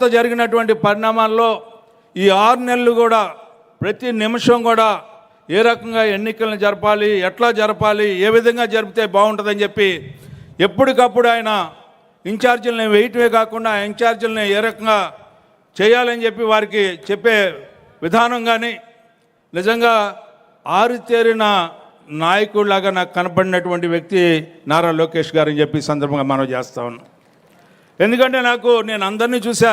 తర్వాత జరిగినటువంటి పరిణామాల్లో ఈ ఆరు నెలలు కూడా ప్రతి నిమిషం కూడా ఏ రకంగా ఎన్నికలను జరపాలి ఎట్లా జరపాలి ఏ విధంగా జరిపితే బాగుంటుందని చెప్పి ఎప్పటికప్పుడు ఆయన ఇన్ఛార్జీలని వేయటమే కాకుండా ఇన్ఛార్జీలని ఏ రకంగా చేయాలని చెప్పి వారికి చెప్పే విధానం కానీ నిజంగా ఆరితేరిన నాయకుడిలాగా నాకు కనపడినటువంటి వ్యక్తి నారా లోకేష్ గారు అని చెప్పి సందర్భంగా మనం చేస్తా ఉన్నాం. ఎందుకంటే నాకు నేను అందరినీ చూసా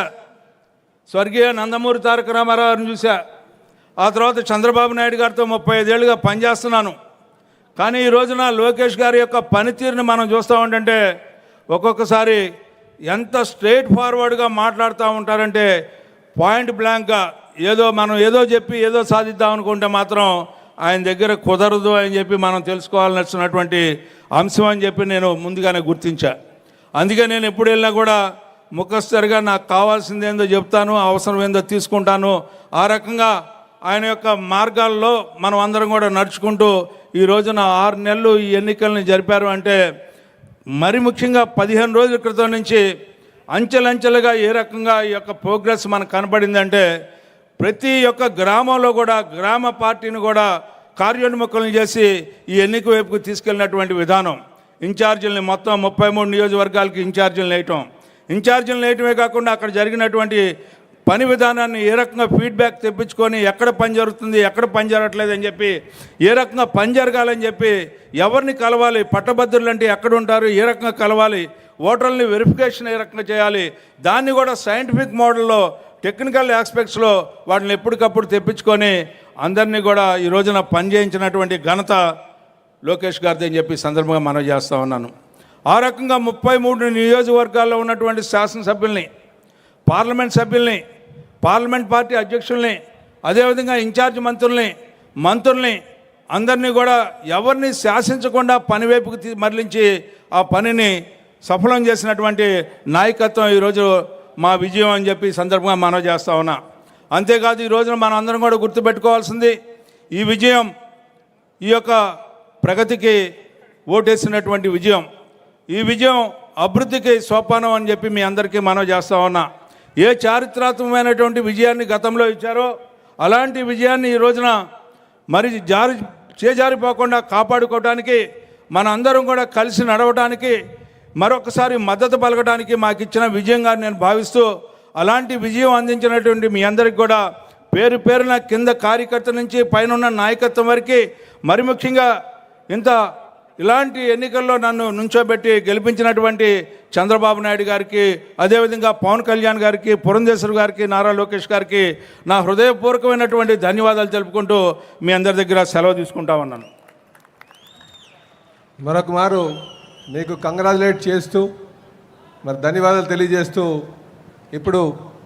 స్వర్గీయ నందమూరి తారక రామారావు గారిని చూసా ఆ తర్వాత చంద్రబాబు నాయుడు గారితో ముప్పై ఐదేళ్ళుగా పనిచేస్తున్నాను కానీ ఈ రోజున లోకేష్ గారి యొక్క పనితీరుని మనం చూస్తూ ఉంటే ఒక్కొక్కసారి ఎంత స్ట్రైట్ ఫార్వర్డ్గా మాట్లాడుతూ ఉంటారంటే పాయింట్ బ్లాంక్గా ఏదో మనం ఏదో చెప్పి ఏదో సాధిద్దాం అనుకుంటే మాత్రం ఆయన దగ్గర కుదరదు అని చెప్పి మనం తెలుసుకోవాల్సినటువంటి అంశం అని చెప్పి నేను ముందుగానే గుర్తించా. అందుకే నేను ఎప్పుడు వెళ్ళినా కూడా ముఖస్థరిగా నాకు కావాల్సింది ఏందో చెప్తాను అవసరం ఏందో తీసుకుంటాను. ఆ రకంగా ఆయన యొక్క మార్గాల్లో మనం అందరం కూడా నడుచుకుంటూ ఈ రోజున ఆరు నెలలు ఈ ఎన్నికల్ని జరిపారు అంటే మరి ముఖ్యంగా పదిహేను రోజుల క్రితం నుంచి అంచెలంచెలుగా ఏ రకంగా ఈ యొక్క ప్రోగ్రెస్ మనకు కనపడిందంటే ప్రతి ఒక్క గ్రామంలో కూడా గ్రామ పార్టీని కూడా కార్యోన్ముఖులను చేసి ఈ ఎన్నిక వైపుకు తీసుకెళ్ళినటువంటి విధానం. ఇన్ఛార్జీలని మొత్తం ముప్పై మూడు నియోజకవర్గాలకి ఇన్ఛార్జీలు వేయటం. ఇన్ఛార్జీలు వేయటమే కాకుండా అక్కడ జరిగినటువంటి పని విధానాన్ని ఏ రకంగా ఫీడ్బ్యాక్ తెప్పించుకొని ఎక్కడ పని జరుగుతుంది ఎక్కడ పని జరగట్లేదు అని చెప్పి ఏ రకంగా పని జరగాలని చెప్పి ఎవరిని కలవాలి పట్టభద్రులు అంటే ఎక్కడ ఉంటారు ఏ రకంగా కలవాలి ఓటర్లని వెరిఫికేషన్ ఏ రకంగా చేయాలి దాన్ని కూడా సైంటిఫిక్ మోడల్లో టెక్నికల్ ఆస్పెక్ట్స్లో వాటిని ఎప్పటికప్పుడు తెప్పించుకొని అందరినీ కూడా ఈ రోజున పనిచేయించినటువంటి ఘనత లోకేష్ గారిది అని చెప్పి సందర్భంగా మనం చేస్తూ ఉన్నాను. ఆ రకంగా ముప్పై మూడు నియోజకవర్గాల్లో ఉన్నటువంటి శాసనసభ్యుల్ని పార్లమెంట్ సభ్యుల్ని పార్లమెంట్ పార్టీ అధ్యక్షుల్ని అదేవిధంగా ఇన్ఛార్జ్ మంత్రుల్ని మంత్రుల్ని అందరినీ కూడా ఎవరిని శాసించకుండా పని వైపుకు మరలించి ఆ పనిని సఫలం చేసినటువంటి నాయకత్వం ఈరోజు మా విజయం అని చెప్పి సందర్భంగా మనం చేస్తా ఉన్నా. అంతేకాదు ఈ రోజున మనం అందరం కూడా గుర్తుపెట్టుకోవాల్సింది ఈ విజయం ఈ యొక్క ప్రగతికి ఓటేసినటువంటి విజయం. ఈ విజయం అభివృద్ధికి సోపానం అని చెప్పి మీ అందరికీ మనం చేస్తా ఉన్నా. ఏ చారిత్రాత్మకమైనటువంటి విజయాన్ని గతంలో ఇచ్చారో అలాంటి విజయాన్ని ఈ రోజున మరి జారి చేజారిపోకుండా కాపాడుకోవడానికి మన అందరం కూడా కలిసి నడవడానికి మరొకసారి మద్దతు పలకడానికి మాకు ఇచ్చిన విజయంగా నేను భావిస్తూ అలాంటి విజయం అందించినటువంటి మీ అందరికి కూడా పేరు పేరున కింద కార్యకర్త నుంచి పైన నాయకత్వం వరకు మరి ముఖ్యంగా ఇంత ఇలాంటి ఎన్నికల్లో నన్ను నుంచోబెట్టి గెలిపించినటువంటి చంద్రబాబు నాయుడు గారికి అదేవిధంగా పవన్ కళ్యాణ్ గారికి పురంధేశ్వర్ గారికి నారా లోకేష్ గారికి నా హృదయపూర్వకమైనటువంటి ధన్యవాదాలు తెలుపుకుంటూ మీ అందరి దగ్గర సెలవు తీసుకుంటా ఉన్నాను మరొక మారు మీకు కంగ్రాచులేట్ చేస్తూ మరి ధన్యవాదాలు తెలియజేస్తూ ఇప్పుడు